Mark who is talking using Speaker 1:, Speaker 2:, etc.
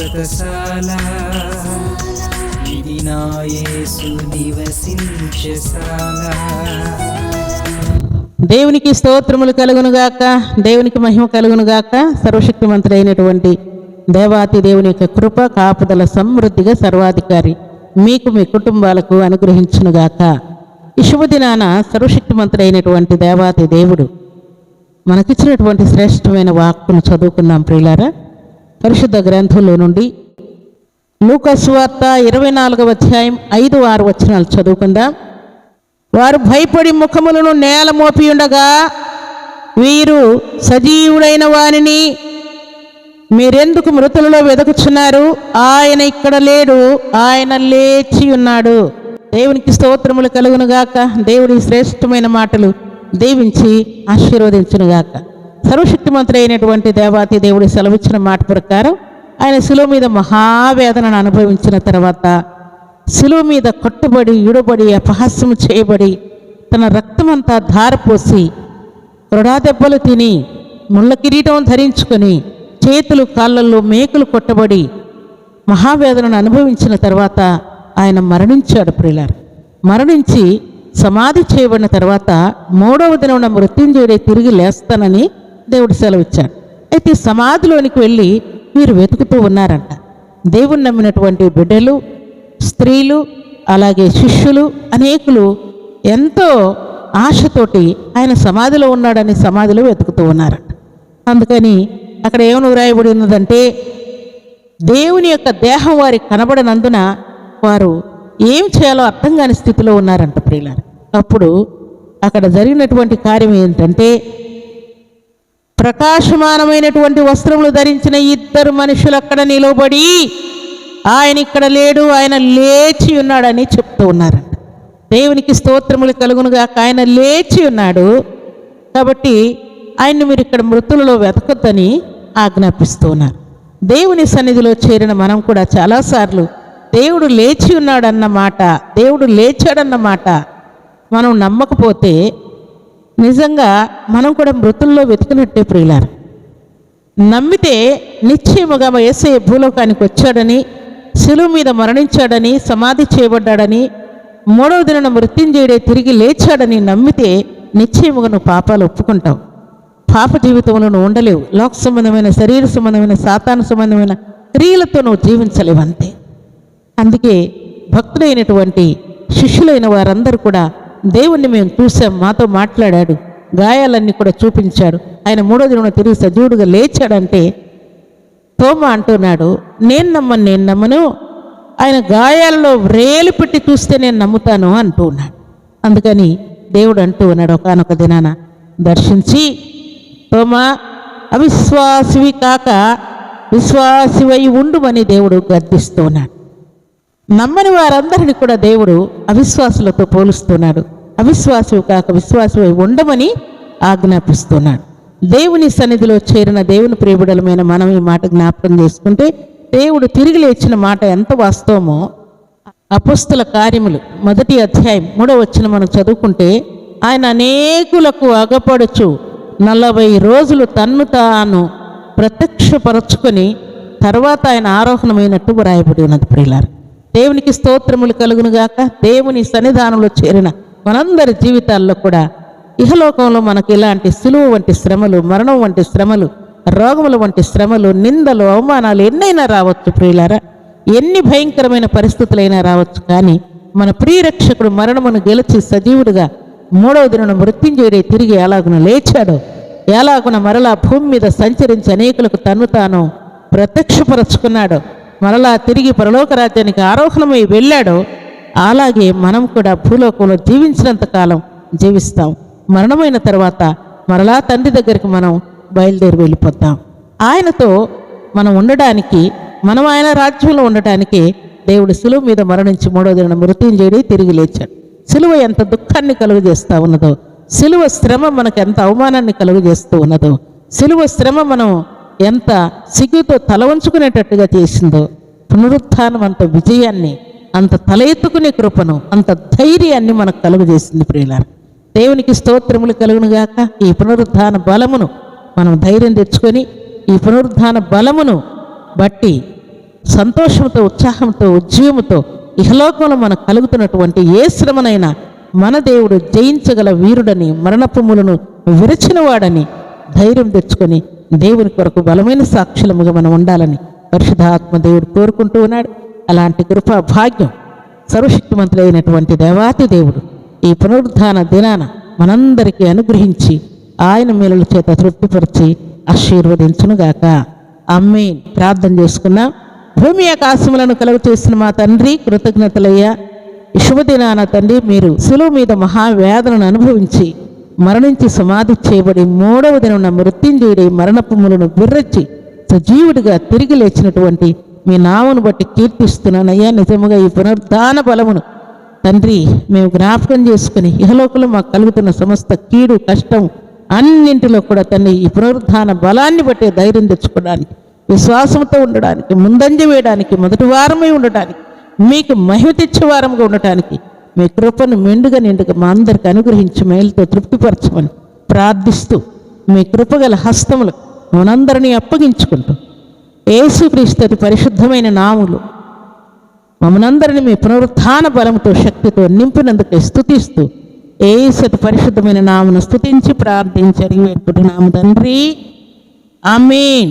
Speaker 1: వ్రతశాల ఇది నాయసు నివసించశాల
Speaker 2: దేవునికి స్తోత్రములు కలుగునుగాక దేవునికి మహిమ కలుగునుగాక సర్వశక్తిమంతుడైనటువంటి దేవాతి దేవుని యొక్క కృప కాపుదల సమృద్ధిగా సర్వాధికారి మీకు మీ కుటుంబాలకు అనుగ్రహించునుగాక. ఈ శుభదినాన సర్వశక్తిమంతుడైనటువంటి దేవాతి దేవుడు మనకిచ్చినటువంటి శ్రేష్టమైన వాక్కును చదువుకున్నాం ప్రియులారా. పరిశుద్ధ గ్రంథంలో నుండి లూకస్వార్త ఇరవై నాలుగవ అధ్యాయం ఐదు ఆరు వచనాలు చదువుకుందాం? వారు భయపడి ముఖములను నేల మోపి ఉండగా వీరు సజీవుడైన వానిని మీరెందుకు మృతులలో వెతుకుచున్నారు ఆయన ఇక్కడ లేడు ఆయన లేచి ఉన్నాడు. దేవునికి స్తోత్రములు కలుగునుగాక దేవుడి శ్రేష్టమైన మాటలు దీవించి ఆశీర్వదించునుగాక. సర్వశక్తిమంతుడైనటువంటి దేవాతి దేవుడి సెలవిచ్చిన మాట ప్రకారం ఆయన శిలువ మీద మహావేదనను అనుభవించిన తర్వాత శిలువ మీద కట్టుబడి ఇడబడి అపహాస్యం చేయబడి తన రక్తమంతా ధారపోసి దెబ్బలు తిని ముళ్ళ కిరీటం ధరించుకొని చేతులు కాళ్ళల్లో మేకులు కొట్టబడి మహావేదనను అనుభవించిన తర్వాత ఆయన మరణించాడు ప్రియులారు. మరణించి సమాధి చేయబడిన తర్వాత మూడవ దినమున మృత్యుంజయుడే తిరిగి లేస్తానని దేవుడు సెలవిచ్చాడు. అయితే సమాధిలోనికి వెళ్ళి వీరు వెతుకుతూ ఉన్నారంట. దేవుణ్ణి నమ్మినటువంటి బిడ్డలు స్త్రీలు అలాగే శిష్యులు అనేకులు ఎంతో ఆశతోటి ఆయన సమాధిలో ఉన్నాడని సమాధిలో వెతుకుతూ ఉన్నారంట. అందుకని అక్కడ ఏమని వ్రాయబడి ఉన్నదంటే దేవుని యొక్క దేహం వారికి కనబడనందున వారు ఏం చేయాలో అర్థం కాని స్థితిలో ఉన్నారంట ప్రియులారు. అప్పుడు అక్కడ జరిగినటువంటి కార్యం ఏంటంటే ప్రకాశమానమైనటువంటి వస్త్రములు ధరించిన ఇద్దరు మనుషులు అక్కడ నిలబడి ఆయన ఇక్కడ లేడు ఆయన లేచి ఉన్నాడని చెప్తూ ఉన్నారంట. దేవునికి స్తోత్రములు కలుగునుగా ఆయన లేచి ఉన్నాడు కాబట్టి ఆయన్ని మీరు ఇక్కడ మృతులలో వెతకొద్దని ఆజ్ఞాపిస్తూ ఉన్నారు. దేవుని సన్నిధిలో చేరిన మనం కూడా చాలాసార్లు దేవుడు లేచి ఉన్నాడన్న మాట దేవుడు లేచాడన్న మాట మనం నమ్మకపోతే నిజంగా మనం కూడా మృతుల్లో వెతికినట్టే ప్రియులారు. నమ్మితే నిశ్చయముగా యేసయ్య భూలోకానికి వచ్చాడని శిలువు మీద మరణించాడని సమాధి చేయబడ్డాడని మూడవ దిన మృత్యుంజయుడే తిరిగి లేచాడని నమ్మితే నిశ్చయముగా నువ్వు పాపాలు ఒప్పుకుంటావు. పాప జీవితంలో నువ్వు ఉండలేవు. లోక సంబంధమైన శరీర సంబంధమైన సాతాను సంబంధమైన క్రియలతో నువ్వు జీవించలేవు అంతే. అందుకే భక్తులైనటువంటి శిష్యులైన వారందరూ కూడా దేవుణ్ణి మేము చూసాం మాతో మాట్లాడాడు గాయాలన్నీ కూడా చూపించాడు. ఆయన మూడో దినం తిరిగి సజీవుడుగా లేచాడంటే తోమ అంటున్నాడు నేను నమ్మను నేను నమ్మను. ఆయన గాయాల్లో వ్రేలు పెట్టి చూస్తే నేను నమ్ముతాను అంటూ ఉన్నాడు అందుకని దేవుడు అంటూ ఉన్నాడు ఒకనొక దినాన దర్శించి తోమా అవిశ్వాసివి కాక విశ్వాసివై ఉండుమని దేవుడు గర్దిస్తూ ఉన్నాడు. నమ్మని వారందరిని కూడా దేవుడు అవిశ్వాసులతో పోలుస్తున్నాడు. అవిశ్వాసువు కాక విశ్వాసువై ఉండమని ఆజ్ఞాపిస్తున్నాడు. దేవుని సన్నిధిలో చేరిన దేవుని ప్రియబుడలమైన మనం ఈ మాట జ్ఞాపకం చేసుకుంటే దేవుడు తిరిగి లేచిన మాట ఎంత వాస్తవమో అపుస్తుల కార్యములు మొదటి అధ్యాయం మూడో వచ్చిన మనం చదువుకుంటే ఆయన అనేకులకు అగపడుచు నలభై రోజులు తన్ను తాను ప్రత్యక్షపరచుకొని తర్వాత ఆయన ఆరోహణమైనట్టు వ్రాయబడి ఉన్నది ప్రియులారు. దేవునికి స్తోత్రములు కలుగునుగాక. దేవుని సన్నిధానంలో చేరిన మనందరి జీవితాల్లో కూడా ఇహలోకంలో మనకు ఇలాంటి సులువు వంటి శ్రమలు మరణం వంటి శ్రమలు రోగముల వంటి శ్రమలు నిందలు అవమానాలు ఎన్నైనా రావచ్చు ప్రియులారా. ఎన్ని భయంకరమైన పరిస్థితులైనా రావచ్చు కానీ మన ప్రియరక్షకుడు మరణమును గెలిచి సజీవుడిగా మూడవ దినను మృత్యుంజయుడే తిరిగి ఎలాగున లేచాడో ఎలాగున మరలా భూమి మీద సంచరించి అనేకులకు తను తాను ప్రత్యక్షపరచుకున్నాడో మరలా తిరిగి పరలోక రాజ్యానికి ఆరోహణమై వెళ్ళాడో అలాగే మనం కూడా భూలోకంలో జీవించినంత కాలం జీవిస్తాం. మరణమైన తర్వాత మరలా తండ్రి దగ్గరికి మనం బయలుదేరి వెళ్ళిపోతాం. ఆయనతో మనం ఉండడానికి మనం ఆయన రాజ్యంలో ఉండటానికి దేవుడు సులువు మీద మరణించి మూడో దిన మృత్యుంజయుడి తిరిగి లేచాడు. సిలువ ఎంత దుఃఖాన్ని కలుగజేస్తూ ఉన్నదో సిలువ శ్రమ మనకు ఎంత అవమానాన్ని కలుగజేస్తూ ఉన్నదో సిలువ శ్రమ మనం ఎంత సిగ్గుతో తల వంచుకునేటట్టుగా చేసిందో పునరుత్థానం అంత విజయాన్ని అంత తల ఎత్తుకునే కృపను అంత ధైర్యాన్ని మనకు కలుగజేసింది ప్రియులారు. దేవునికి స్తోత్రములు కలుగునుగాక. ఈ పునరుద్ధాన బలమును మనం ధైర్యం తెచ్చుకొని ఈ పునరుద్ధాన బలమును బట్టి సంతోషంతో ఉత్సాహంతో ఉద్యమంతో ఇహలోకంలో మనకు కలుగుతున్నటువంటి ఏ శ్రమనైనా మన దేవుడు జయించగల వీరుడని మరణపుములను విరచినవాడని ధైర్యం తెచ్చుకొని దేవుని కొరకు బలమైన సాక్షులముగా మనం ఉండాలని పరిశుధాత్మ దేవుడు కోరుకుంటూ ఉన్నాడు. అలాంటి కృపా భాగ్యం సర్వశక్తిమంతులైనటువంటి దేవాతి దేవుడు ఈ పునరుద్ధాన దినాన మనందరికీ అనుగ్రహించి ఆయన మేలుల చేత తృప్తిపరిచి ఆశీర్వదించునుగాక. అమ్మే ప్రార్థన చేసుకున్నాం భూమి ఆకాశములను కలుగు చేసిన మా తండ్రి కృతజ్ఞతలయ్యా. శుభదినాన తండ్రి మీరు సులువు మీద మహావేదనను అనుభవించి మరణించి సమాధి చేయబడి మూడవ దినం మృత్యుంజయుడి మరణపుములను బిర్రచ్చి సజీవుడిగా తిరిగి లేచినటువంటి మీ నామను బట్టి కీర్తిస్తున్నానయ్యా. నిజముగా ఈ పునరుద్ధాన బలమును తండ్రి మేము జ్ఞాపకం చేసుకుని ఇహలోకంలో మాకు కలుగుతున్న సమస్త కీడు కష్టం అన్నింటిలో కూడా తండ్రి ఈ పునరుద్ధాన బలాన్ని బట్టి ధైర్యం తెచ్చుకోవడానికి విశ్వాసంతో ఉండడానికి ముందంజ వేయడానికి మొదటి వారమై ఉండటానికి మీకు మహిమ తెచ్చే వారంగా ఉండటానికి మీ కృపను మెండుగా నిండుగా మా అందరికి అనుగ్రహించి మేలుతో తృప్తిపరచమని ప్రార్థిస్తూ మీ కృపగల హస్తములు మనందరినీ అప్పగించుకుంటూ యేసుక్రీస్తు పరిశుద్ధమైన నాములు మమ్మనందరిని మీ పునరుత్థాన బలంతో శక్తితో నింపినందుకు స్థుతిస్తూ ఏసతి పరిశుద్ధమైన నామును స్థుతించి ప్రార్థించి అడిగి పెట్టుకుంటున్నాము తండ్రి. ఆమెన్.